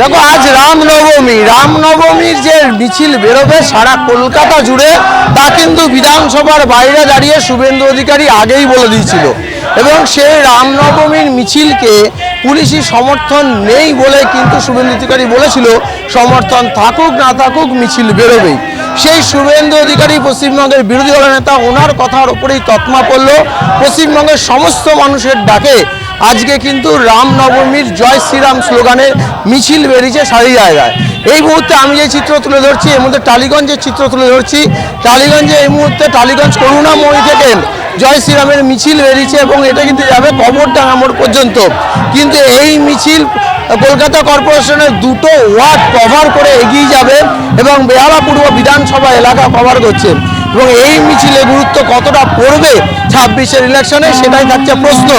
দেখো, আজ রামনবমী। রামনবমীর যে মিছিল বেরোবে সারা কলকাতা জুড়ে, তা কিন্তু বিধানসভার বাইরে দাঁড়িয়ে শুভেন্দু অধিকারী আগেই বলে দিয়েছিল। এবং সেই রামনবমীর মিছিলকে পুলিশি সমর্থন নেই বলে কিন্তু শুভেন্দু অধিকারী বলেছিল, সমর্থন থাকুক না থাকুক মিছিল বেরোবেই। সেই শুভেন্দু অধিকারী পশ্চিমবঙ্গের বিরোধী দলের নেতা, ওনার কথার ওপরেই তৎমা পড়ল। পশ্চিমবঙ্গের সমস্ত মানুষের ডাকে আজকে কিন্তু রামনবমীর জয় শ্রীরাম স্লোগানের মিছিল বেরিয়েছে সারি জায়গায়। এই মুহূর্তে আমি যে চিত্র তুলে ধরছি এর মধ্যে টালিগঞ্জের চিত্র তুলে ধরছি। টালিগঞ্জে এই মুহূর্তে টালিগঞ্জ করুণাময়ী থেকে জয় শ্রীরামের মিছিল বেরিয়েছে এবং এটা কিন্তু যাবে কবরডাঙ্গা মোড় পর্যন্ত। কিন্তু এই মিছিল কলকাতা কর্পোরেশনের দুটো ওয়ার্ড কভার করে এগিয়ে যাবে এবং বেহালা পূর্ব বিধানসভা এলাকা কভার করছে। এবং এই মিছিলে গুরুত্ব কতটা পড়বে ছাব্বিশের ইলেকশনে সেটাই থাকছে প্রশ্ন।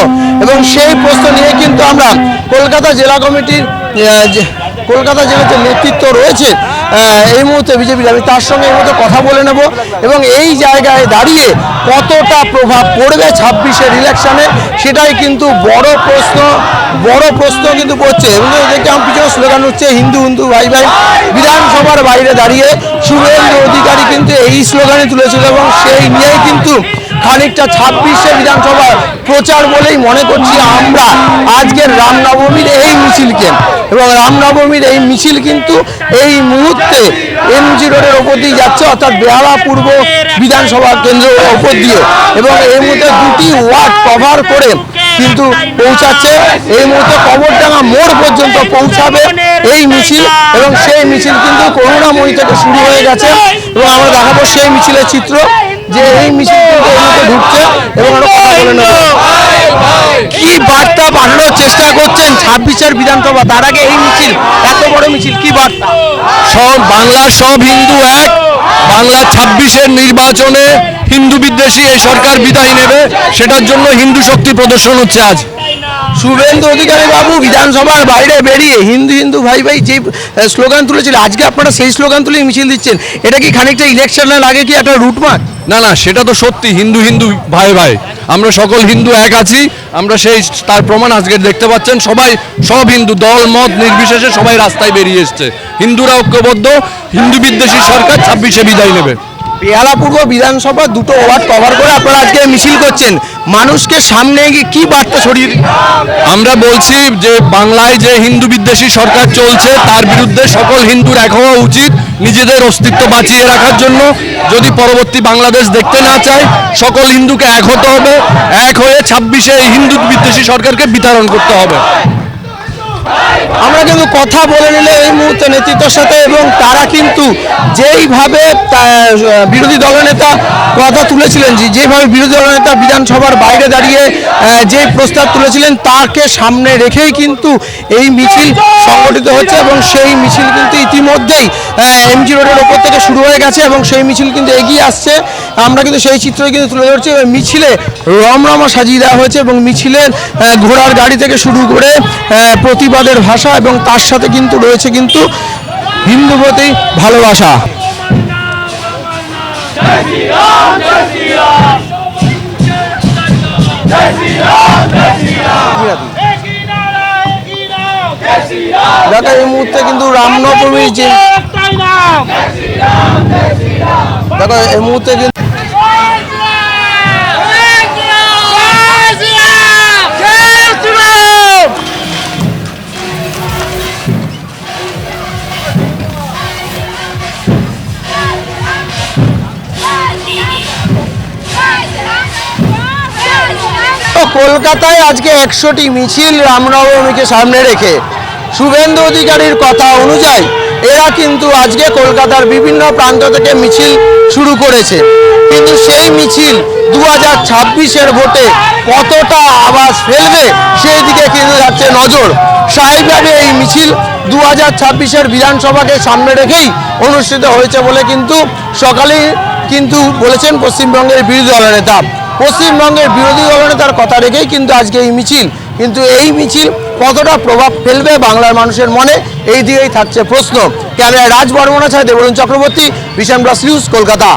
এবং সেই প্রশ্ন নিয়ে কিন্তু আমরা কলকাতা জেলা কমিটির কলকাতা জেলার যে নেতৃত্ব রয়েছে এই মুহূর্তে বিজেপির আমি তার সঙ্গে এই মুহূর্তে কথা বলে নেব এবং এই জায়গায় দাঁড়িয়ে কতটা প্রভাব পড়বে ছাব্বিশের ইলেকশনে সেটাই কিন্তু বড় প্রশ্ন বড় প্রশ্ন কিন্তু পড়ছে। এবং দেখতে আমার পিছনে স্লোগান হচ্ছে, হিন্দু হিন্দু, ভাই ভাই। বিধানসভার বাইরে দাঁড়িয়ে শুভেন্দু অধিকারী কিন্তু এই স্লোগানে তুলেছিল এবং সেই নিয়েই কিন্তু খানিকটা ছাব্বিশে বিধানসভা প্রচার বলেই মনে করছি আমরা আজকের রামনবমীর এই মিছিলকে। এবং রামনবমীর এই মিছিল কিন্তু এই মুহূর্তে এমজি রোডের ওপর দিয়ে যাচ্ছে, অর্থাৎ বেহালা পূর্ব বিধানসভা কেন্দ্রের ওপর দিয়ে। এবং এই মুহূর্তে দুটি ওয়ার্ড কভার করে কিন্তু পৌঁছাচ্ছে। এই মুহূর্তে কবরডাঙ্গা মোড় পর্যন্ত পৌঁছাবে এই মিছিল। এবং সেই মিছিল কিন্তু করুণাময়ী থেকে শুরু হয়ে গেছে। এবং আমরা দেখাবো সেই মিছিলের চিত্র। যে এই মিছিল ঢুকছে এবং কি বার্তা পাঠানোর চেষ্টা করছেন ছাব্বিশের বিধানসভা? তার আগে এই মিছিল এত বড় মিছিল কি বার্তা? সব বাংলার সব হিন্দু এক। বাংলা ছাব্বিশের নির্বাচনে হিন্দু বিদ্বেষী এই সরকার বিদায় নেবে। সেটার জন্য হিন্দু শক্তি প্রদর্শন হচ্ছে আজ। শুভেন্দু অধিকারী বাবু, বিধানসভার বাইরে বেরিয়ে হিন্দু হিন্দু ভাই ভাই যে স্লোগান তুলেছিল, আজকে আপনারা সেই স্লোগান তুলে মিছিল দিচ্ছেন। এটা কি খানিকটা ইলেকশনের আগে কি একটা রুটমার্ক না না, সেটা তো সত্যি, হিন্দু হিন্দু ভাই ভাই। আমরা সকল হিন্দু এক আছি, আমরা সেই, তার প্রমাণ আজকে দেখতে পাচ্ছেন। সবাই, সব হিন্দু, দল, মত নির্বিশেষে সবাই রাস্তায় বেরিয়ে এসছে। হিন্দুরা ঐক্যবদ্ধ, হিন্দু বিদ্বেষী সরকার ছাব্বিশে বিদায় নেবে। বেহালা পূর্ব বিধানসভা দুটো ওয়ার্ড কভার করে আপনারা আজকে মিছিল করছেন। মানুষকে সামনে গিয়ে কি বার্তা ছড়িয়ে আমরা বলছি যে বাংলায় যে হিন্দু বিদ্বেষী সরকার চলছে, তার বিরুদ্ধে সকল হিন্দুর এক হওয়া উচিত নিজেদের অস্তিত্ব বাঁচিয়ে রাখার জন্য। যদি পরবর্তী বাংলাদেশ দেখতে না চায়, সকল হিন্দুকে এক হতে হবে। এক হয়ে ছাব্বিশে এই হিন্দু বিদ্বেষী সরকারকে বিতরণ করতে হবে। আমরা কিন্তু কথা বলে নিলে এই মুহূর্তে নেতৃত্বের সাথে এবং তারা কিন্তু যেইভাবে বিরোধী দলনেতা কথা তুলেছিলেন যেভাবে বিরোধী দলনেতা বিধানসভার বাইরে দাঁড়িয়ে যে প্রস্তাব তুলেছিলেন তাকে সামনে রেখেই কিন্তু এই মিছিল সংগঠিত হচ্ছে এবং সেই মিছিল কিন্তু ইতিমধ্যেই এমজি রোডের ওপর থেকে শুরু হয়ে গেছে এবং সেই মিছিল কিন্তু এগিয়ে আসছে। আমরা কিন্তু সেই চিত্রই কিন্তু তুলে ধরছি। মিছিলে রমরমা সাজিয়ে দেওয়া হয়েছে এবং মিছিলের ঘোড়ার গাড়ি থেকে শুরু করে আহ, প্রতিবাদের ভাষা এবং তার সাথে কিন্তু রয়েছে কিন্তু হিন্দু প্রতি ভালোবাসা। দেখো এই মুহূর্তে কিন্তু রামনবমীর যে দেখো এই মুহূর্তে কিন্তু কলকাতায় আজকে একশোটি মিছিল রামনবমীকে সামনে রেখে। শুভেন্দু অধিকারীর কথা অনুযায়ী এরা কিন্তু আজকে কলকাতার বিভিন্ন প্রান্ত থেকে মিছিল শুরু করেছে। কিন্তু সেই মিছিল দু হাজার ছাব্বিশের ভোটে কতটা আওয়াজ ফেলবে সেই দিকে কিন্তু যাচ্ছে নজর। স্বাভাবিকভাবে এই মিছিল দু হাজার ছাব্বিশের বিধানসভাকে সামনে রেখেই অনুষ্ঠিত হয়েছে বলে কিন্তু সকালেই কিন্তু বলেছেন পশ্চিমবঙ্গের বিরোধী দলনেতা পশ্চিমবঙ্গের বিরোধী দলনেতার কথা রেখেই কিন্তু আজকে এই মিছিল। কিন্তু এই মিছিল কতটা প্রভাব ফেলবে বাংলার মানুষের মনে, এই দিয়েই থাকছে প্রশ্ন। ক্যামেরায় রাজ বর্মনা ছাড়া দেবরুণ চক্রবর্তী বিশান ব্রাস নিউজ, কলকাতা।